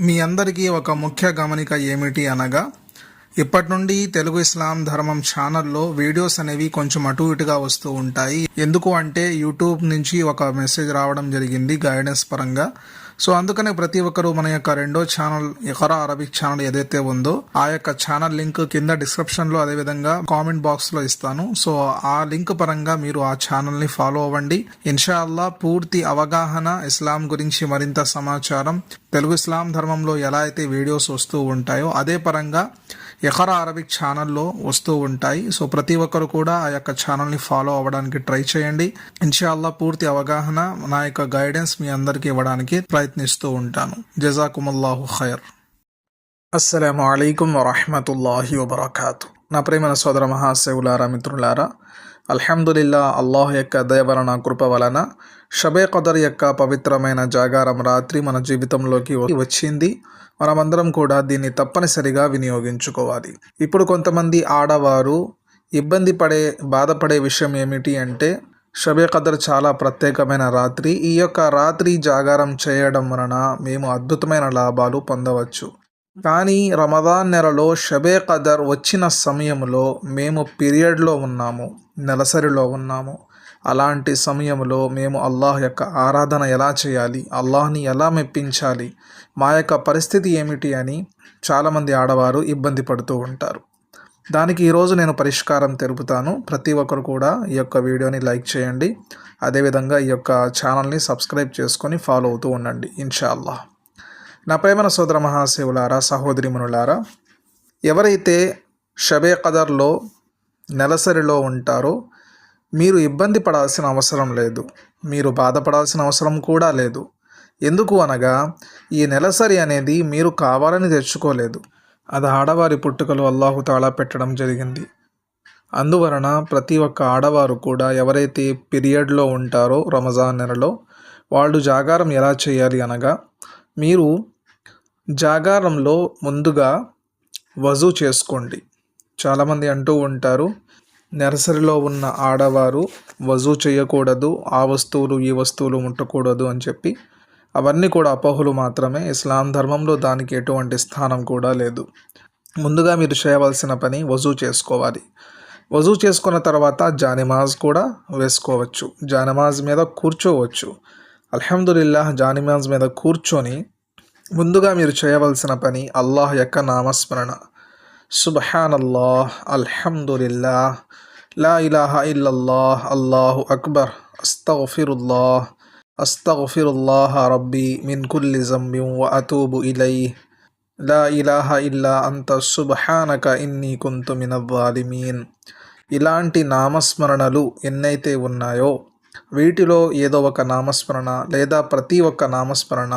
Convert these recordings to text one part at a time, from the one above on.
మీ అందరికీ ఒక ముఖ్య గమనిక ఏమిటి అనగా ఇప్పటి నుండి తెలుగు ఇస్లాం ధర్మం ఛానల్లో వీడియోస్ అనేవి కొంచెం అటు ఇటుగా వస్తూ ఉంటాయి. ఎందుకు అంటే యూట్యూబ్ నుంచి ఒక మెసేజ్ రావడం జరిగింది గైడెన్స్ పరంగా. సో అందుకనే ప్రతి ఒక్కరూ మన యొక్క రెండో ఛానల్ ఎకరా అరబిక్ ఛానల్ ఏదైతే ఉందో ఆ యొక్క ఛానల్ లింక్ కింద డిస్క్రిప్షన్లో అదే విధంగా కామెంట్ బాక్స్లో ఇస్తాను. సో ఆ లింక్ పరంగా మీరు ఆ ఛానల్ని ఫాలో అవ్వండి. ఇన్షాల్లా పూర్తి అవగాహన ఇస్లాం గురించి మరింత సమాచారం తెలుగు ఇస్లాం ధర్మంలో ఎలా అయితే వీడియోస్ వస్తూ ఉంటాయో అదే పరంగా ఎకరా అరబిక్ ఛానల్లో వస్తూ ఉంటాయి. సో ప్రతి ఒక్కరు కూడా ఆ యొక్క ఛానల్ని ఫాలో అవ్వడానికి ట్రై చేయండి. ఇన్షాల్లా పూర్తి అవగాహన నా యొక్క గైడెన్స్ మీ అందరికీ ఇవ్వడానికి ప్రయత్నిస్తూ ఉంటాను. జజాకుమల్లాహు ఖైర్. అస్సలం అయికం వరహమతుల్లాహి వబర్కాతు. నా ప్రేమైన సోదర మహాశివులారా మిత్రులారా అల్హమ్దుల్లా అల్లాహ్ యొక్క దయవలన కృప వలన షబే కదర్ యొక్క పవిత్రమైన జాగారం రాత్రి మన జీవితంలోకి వచ్చింది. మనమందరం కూడా దీన్ని తప్పనిసరిగా వినియోగించుకోవాలి. ఇప్పుడు కొంతమంది ఆడవారు ఇబ్బంది పడే బాధపడే విషయం ఏమిటి అంటే షబే కదర్ చాలా ప్రత్యేకమైన రాత్రి. ఈ యొక్క రాత్రి జాగారం చేయడం వలన మేము అద్భుతమైన లాభాలు పొందవచ్చు. కానీ రమదాన్ నెలలో షబే కదర్ వచ్చిన సమయంలో మేము పీరియడ్లో ఉన్నాము నెలసరిలో ఉన్నాము. అలాంటి సమయంలో మేము అల్లాహ్ యొక్క ఆరాధన ఎలా చేయాలి అల్లాహ్ని ఎలా మెప్పించాలి మా యొక్క పరిస్థితి ఏమిటి అని చాలామంది ఆడవారు ఇబ్బంది పడుతూ ఉంటారు. దానికి ఈరోజు నేను పరిష్కారం తెలుపుతాను. ప్రతి ఒక్కరు కూడా ఈ యొక్క వీడియోని లైక్ చేయండి. అదేవిధంగా ఈ యొక్క ఛానల్ని సబ్స్క్రైబ్ చేసుకొని ఫాలో అవుతూ ఉండండి. ఇన్షాల్లా నా ప్రేమన సోదర మహాశివులారా సహోదరిమునులారా ఎవరైతే షబే కదర్లో నెలసరిలో ఉంటారో మీరు ఇబ్బంది పడాల్సిన అవసరం లేదు. మీరు బాధపడాల్సిన అవసరం కూడా లేదు. ఎందుకు అనగా ఈ నెలసరి అనేది మీరు కావాలని తెచ్చుకోలేదు. అది ఆడవారి పుట్టుకలు అల్లాహు తాళా పెట్టడం జరిగింది. అందువలన ప్రతి ఒక్క ఆడవారు కూడా ఎవరైతే పీరియడ్లో ఉంటారో రమజాన్ నెలలో వాళ్ళు జాగారం ఎలా చేయాలి అనగా మీరు జాగారంలో ముందుగా వజూ చేసుకోండి. చాలామంది అంటూ ఉంటారు నర్సరీలో ఉన్న ఆడవారు వజూ చేయకూడదు ఆ వస్తువులు ఈ వస్తువులు ముట్టకూడదు అని చెప్పి. అవన్నీ కూడా అపోహలు మాత్రమే. ఇస్లాం ధర్మంలో దానికి ఎటువంటి స్థానం కూడా లేదు. ముందుగా మీరు చేయవలసిన పని వజూ చేసుకోవాలి. వజూ చేసుకున్న తర్వాత జానిమాజ్ కూడా వేసుకోవచ్చు. జానిమాజ్ మీద కూర్చోవచ్చు. అల్హమ్దుల్లా జానిమాజ్ మీద కూర్చొని ముందుగా మీరు చేయవలసిన పని అల్లాహ్ యొక్క నామస్మరణ. సుబహానల్లాహ్ అల్హమ్దుల్లాహ్ లా ఇలాహ ఇల్లల్లాహ్ అల్లాహు అక్బర్ అస్తగఫిరుల్లాహ్ అస్తగఫిరుల్లాహ రబ్బీ మిన్ కుల్లి జంబిం వ అతూబు ఇలై లా ఇలాహ ఇల్లా అంత సుబహానక ఇన్ని కుంతు మినవ్వాలిమీన్ ఇలాంటి నామస్మరణలు ఎన్నైతే ఉన్నాయో వీటిలో ఏదో ఒక నామస్మరణ లేదా ప్రతి ఒక్క నామస్మరణ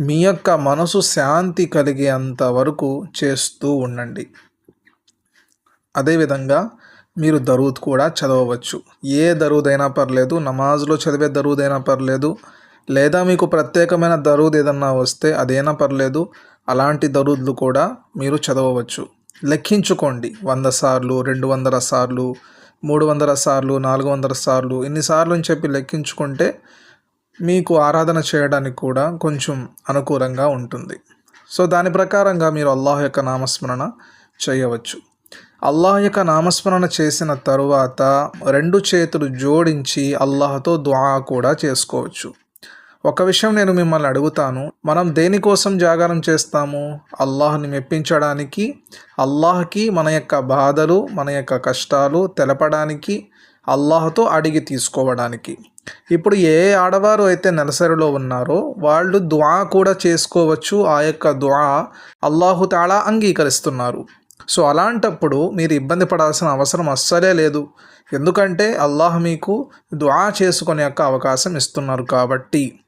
మీ యొక్క మనసు శాంతి కలిగేంత వరకు చేస్తూ ఉండండి. అదేవిధంగా మీరు దరూద్ కూడా చదవవచ్చు. ఏ దరూద్ అయినా పర్లేదు నమాజ్లో చదివే దరూద్ అయినా పర్లేదు లేదా మీకు ప్రత్యేకమైన దరూద్ ఏదన్నా వస్తే అదైనా పర్లేదు అలాంటి దరూద్లు కూడా మీరు చదవవచ్చు. లెక్కించుకోండి. వంద సార్లు రెండు వందల సార్లు మూడు వందల సార్లు నాలుగు వందల సార్లు ఇన్నిసార్లు అని చెప్పి లెక్కించుకుంటే మీకు ఆరాధన చేయడానికి కూడా కొంచెం అనుకూలంగా ఉంటుంది. సో దాని ప్రకారంగా మీరు అల్లాహ్ యొక్క నామస్మరణ చేయవచ్చు. అల్లాహ్ యొక్క నామస్మరణ చేసిన తరువాత రెండు చేతులు జోడించి అల్లాహతో దుఆ కూడా చేసుకోవచ్చు. ఒక విషయం నేను మిమ్మల్ని అడుగుతాను. మనం దేనికోసం జాగారం చేస్తాము? అల్లాహ్ని మెప్పించడానికి అల్లాహ్కి మన యొక్క బాధలు మన యొక్క కష్టాలు తెలపడానికి అల్లాహతో అడిగి తీసుకోవడానికి. ఇప్పుడు ఏ ఆడవారు అయితే నెలసరిలో ఉన్నారో వాళ్ళు ద్వా కూడా చేసుకోవచ్చు. ఆ యొక్క ద్వా అల్లాహు తాళా అంగీకరిస్తున్నారు. సో అలాంటప్పుడు మీరు ఇబ్బంది పడాల్సిన అవసరం అస్సలే లేదు. ఎందుకంటే అల్లాహ్ మీకు దుఆ చేసుకునే యొక్క అవకాశం ఇస్తున్నారు కాబట్టి.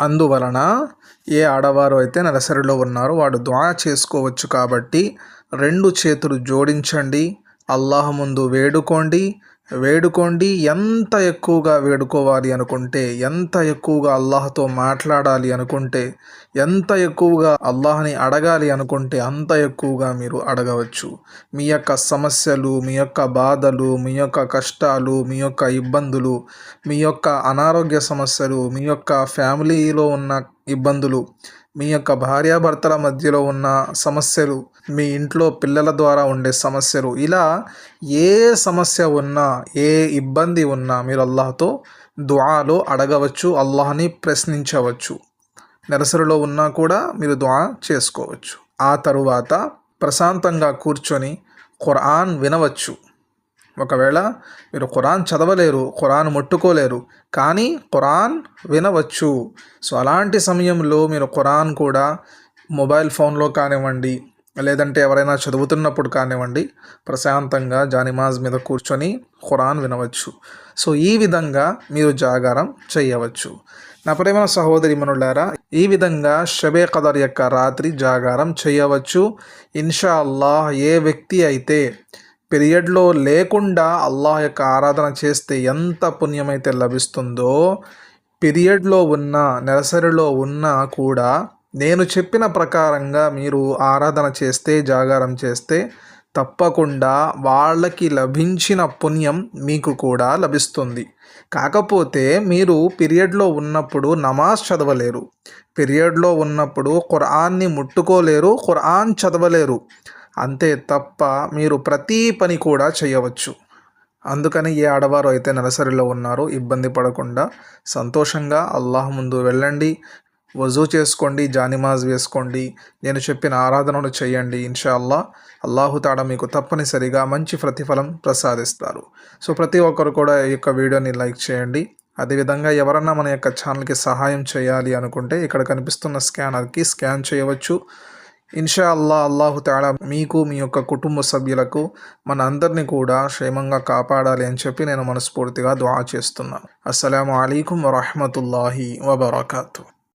అందువలన ఏ ఆడవారు అయితే నెలసరిలో ఉన్నారో వాడు దుఆ చేసుకోవచ్చు కాబట్టి రెండు చేతులు జోడించండి. అల్లాహ్ ముందు వేడుకోండి. వేడుకోండి. ఎంత ఎక్కువగా వేడుకోవాలి అనుకుంటే ఎంత ఎక్కువగా అల్లాహ్తో మాట్లాడాలి అనుకుంటే ఎంత ఎక్కువగా అల్లాహ్ని అడగాలి అనుకుంటే అంత ఎక్కువగా మీరు అడగవచ్చు. మీ యొక్క సమస్యలు మీ యొక్క బాధలు మీ యొక్క కష్టాలు మీ యొక్క ఇబ్బందులు మీ యొక్క అనారోగ్య సమస్యలు మీ యొక్క ఫ్యామిలీలో ఉన్న ఇబ్బందులు మీ యొక్క భార్యాభర్తల మధ్యలో ఉన్న సమస్యలు మీ ఇంట్లో పిల్లల ద్వారా ఉండే సమస్యలు ఇలా ఏ సమస్య ఉన్నా ఏ ఇబ్బంది ఉన్నా మీరు అల్లాహతో దుఆలో అడగవచ్చు అల్లాహని ప్రశ్నించవచ్చు. నెలసరిలో ఉన్నా కూడా మీరు దుఆ చేసుకోవచ్చు. ఆ తరువాత ప్రశాంతంగా కూర్చొని ఖురాన్ వినవచ్చు. ఒకవేళ మీరు ఖురాన్ చదవలేరు ఖురాన్ ముట్టుకోలేరు కానీ ఖురాన్ వినవచ్చు. సో అలాంటి సమయంలో మీరు ఖురాన్ కూడా మొబైల్ ఫోన్లో కానివ్వండి లేదంటే ఎవరైనా చదువుతున్నప్పుడు కానివ్వండి ప్రశాంతంగా జానిమాజ్ మీద కూర్చొని ఖురాన్ వినవచ్చు. సో ఈ విధంగా మీరు జాగారం చేయవచ్చు. నా ప్రేమ సహోదరి మనులారా ఈ విధంగా షబే కదర్ యొక్క రాత్రి జాగారం చేయవచ్చు. ఇన్షా అల్లాహ్ ఏ వ్యక్తి అయితే పీరియడ్లో లేకుండా అల్లాహ్ యొక్క ఆరాధన చేస్తే ఎంత పుణ్యమైతే లభిస్తుందో పీరియడ్లో ఉన్న నెలసరిలో ఉన్నా కూడా నేను చెప్పిన ప్రకారంగా మీరు ఆరాధన చేస్తే జాగారం చేస్తే తప్పకుండా వాళ్ళకి లభించిన పుణ్యం మీకు కూడా లభిస్తుంది. కాకపోతే మీరు పీరియడ్లో ఉన్నప్పుడు నమాజ్ చదవలేరు. పీరియడ్లో ఉన్నప్పుడు ఖురాన్ని ముట్టుకోలేరు ఖురాన్ చదవలేరు. అంతే తప్ప మీరు ప్రతి పని కూడా చేయవచ్చు. అందుకని ఏ ఆడవారు అయితే నెలసరిలో ఉన్నారో ఇబ్బంది పడకుండా సంతోషంగా అల్లాహ్ ముందు వెళ్ళండి. వజూ చేసుకోండి జానిమాజ్ వేసుకోండి. నేను చెప్పిన ఆరాధనను చేయండి ఇన్షాల్లా అల్లాహుతాడ మీకు తప్పనిసరిగా మంచి ప్రతిఫలం ప్రసాదిస్తారు. సో ప్రతి ఒక్కరు కూడా ఈ యొక్క వీడియోని లైక్ చేయండి. అదేవిధంగా ఎవరన్నా మన యొక్క ఛానల్కి సహాయం చేయాలి అనుకుంటే ఇక్కడ కనిపిస్తున్న స్కానర్కి స్కాన్ చేయవచ్చు. ఇన్షా అల్లా అల్లాహు తాలా మీకు మీ యొక్క కుటుంబ సభ్యులకు మన అందరినీ కూడా క్షేమంగా కాపాడాలి అని చెప్పి నేను మనస్ఫూర్తిగా దువా చేస్తున్నాను. అస్సలం అయికం వరహమతుల్లాహి వబర్కూ